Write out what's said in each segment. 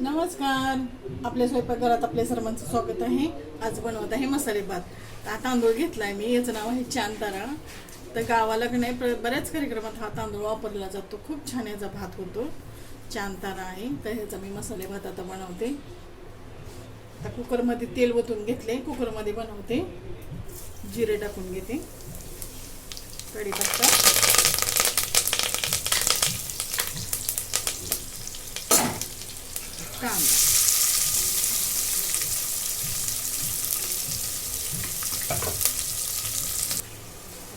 नमस्कार. आपल्या स्वयंपाकघरात आपल्या सर्वांचं स्वागत आहे. आज बनवत आहे मसाले भात. हा तांदूळ घेतलाय मी. याचं नाव आहे चांतारा तर गावाला की नाही प्र- बऱ्याच कार्यक्रमात हा तांदूळ वापरला जातो. खूप छान याचा भात होतो. चांतारा आहे. तर ह्याचा मी मसाले भात आता बनवते. आता कुकरमध्ये तेल ओतून घेतले कुकरमध्ये बनवते. जिरे टाकून घेते. कढीपत्ता. कांदा.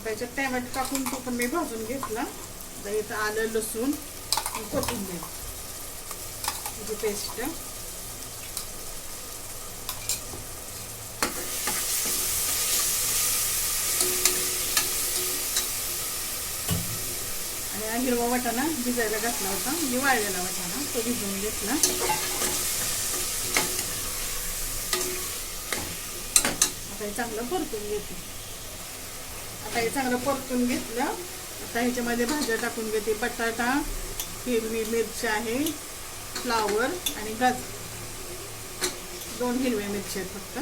त्याच्यात टॅमॅटो टाकून तो पण मी भाजून घेतला. इथं आलं लसूण आणि कोथिंबीर. पेस्ट आणि हिरवा वाटाणा भिजायला घातला होता. म्हणजे वाळलेला वाटाणा. तो भिजवून घेतला. आता हे चांगलं परतून घेते. आता हे चांगलं परतून घेतलं. आता ह्याच्यामध्ये भाज्या टाकून घेते. बटाटा हिरवी मिरची आहे फ्लावर आणि गाजर. दोन हिरव्या मिरची आहेत फक्त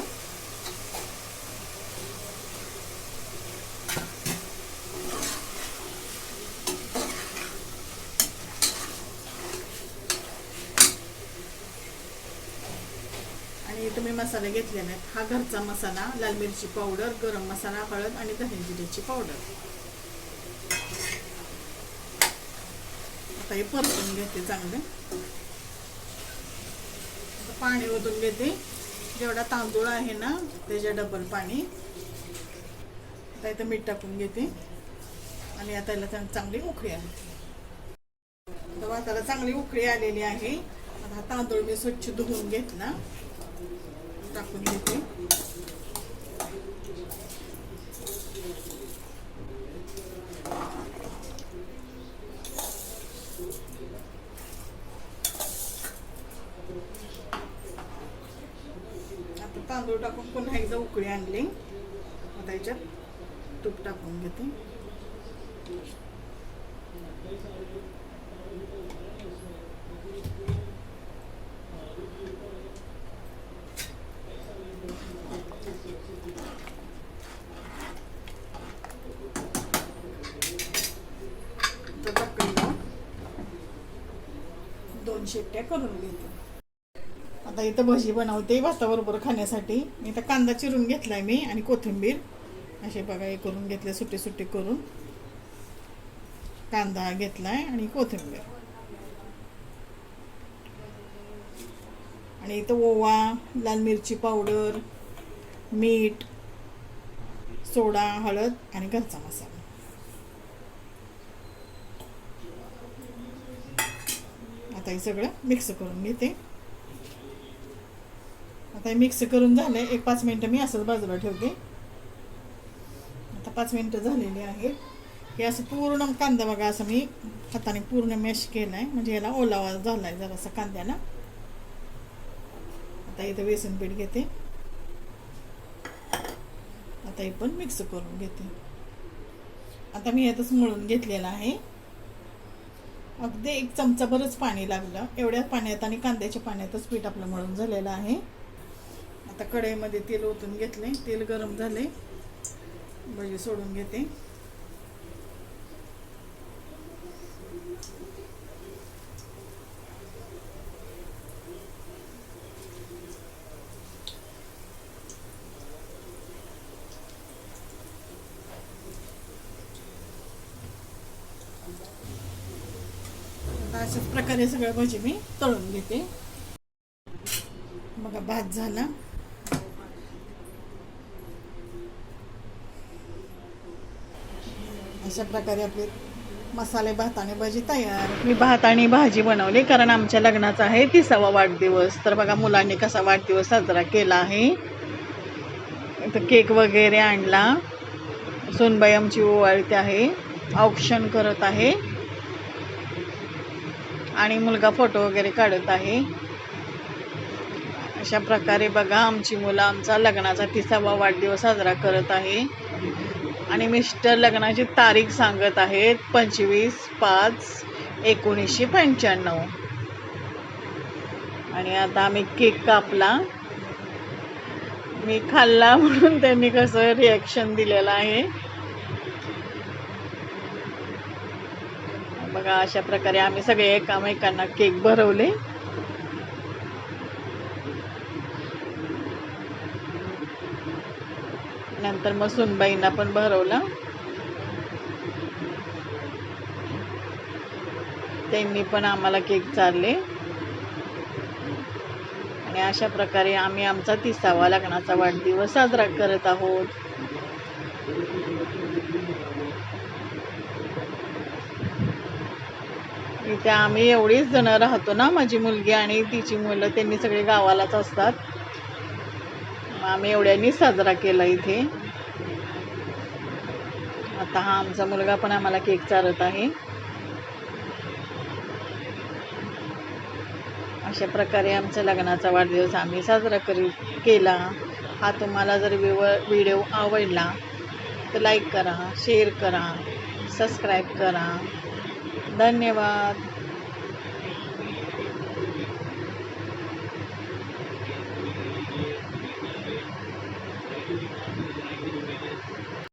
आणि इथं मी मसाले घेतले नाहीत. हा घरचा मसाला लाल मिरची पावडर गरम मसाला हळद आणि धने जिऱ्याची पावडर. आता हे परतून घेते चांगले. पाणी ओतून घेते. जेवढा तांदूळ आहे ना त्याच्या डबल पाणी. आता इथं मीठ टाकून घेते. आणि आता याला चांगली उकळी आली. आता भाताला चांगली उकळी आलेली आहे. आता हा तांदूळ मी स्वच्छ धुवून घेतला. टाकून घेते. आता तांदूळ टाकून पुन्हा एकदा उकळी आणली. आता याच्यात तूप टाकून घेते. दोन शेट्या करून घेते. आता इथं भजी बनवते भाताबरोबर खाण्यासाठी. इथं कांदा चिरून घेतलाय मी आणि कोथिंबीर. असे बघा हे करून घेतले सुटे सुटे करून. कांदा घेतलाय आणि कोथिंबीर. आणि इथं ओवा लाल मिरची पावडर मीठ सोडा हळद आणि घरचा मसाला. आता हे सगळं मिक्स करून घेते. आता हे मिक्स करून झालं एक पाच मिनटं मी असंच बाजूला ठेवते. आता पाच मिनटं झालेली आहेत. हे असं पूर्ण कांदा बघा असं मी हाताने पूर्ण मॅश केलाय. म्हणजे याला ओलावा झाला आहे जरासा कांद्याला. आता इथं बेसन पीठ घेते. आता हे पण मिक्स करून घेते. आता मी यातच मळून घेतलेलं आहे. अगदी एक चमचाभरच पाणी लागलं. एवढ्या पाण्यात आणि कांद्याच्या पाण्यातच पीठ आपलं मळून झालेलं आहे. आता कढईमध्ये तेल ओतून घेतले तेल गरम झाले भजी सोडून घेते. अशाच प्रकारे सगळ्या भजी मी तळून घेते. बघा भात झाला. अशा प्रकारे आपले मसाले भात आणि भाजी तयार. मी भात आणि भाजी बनवली कारण आमच्या लग्नाचा आहे तिसावा वाढदिवस. तर बघा मुलांनी कसा वाढदिवस साजरा केला आहे. इथं केक वगैरे आणला. सोनबाई आमची ओवाळते आहे. ऑप्शन करत आहे. आणि मुलगा फोटो वगैरे काढत आहे. अशा प्रकारे बघा आमची मुलं आमचा लग्नाचा तिसावा वाढदिवस साजरा करत आहे. आणि मिस्टर लग्नाची तारीख सांगत आहेत पंचवीस पाच एकोणीसशे पंच्याण्णव. आणि आता आम्ही केक कापला. मी खाल्ला म्हणून त्यांनी कसं रिॲक्शन दिलेलं आहे. बघा अशा प्रकारे आम्ही सगळे एकामेकांना केक भरवले. नंतर मग सुनबाईंना पण भरवलं. त्यांनी पण आम्हाला केक चालले आणि अशा प्रकारे आम्ही आमचा तिसावा लग्नाचा वाढदिवस साजरा करत आहोत. इथे आम्ही एवढीच जण राहतो ना माझी मुलगी आणि तिची मुलं त्यांनी सगळे गावालाच असतात. मग आम्ही एवढ्यांनी साजरा केला इथे. आता हा आमचा मुलगा पण आम्हाला केक चालत आहे. अशा प्रकारे आमचा लग्नाचा वाढदिवस आम्ही साजरा करी केला. हा तुम्हाला जर विव व्हिडिओ आवडला तर लाईक करा शेअर करा सबस्क्राईब करा. धन्यवाद.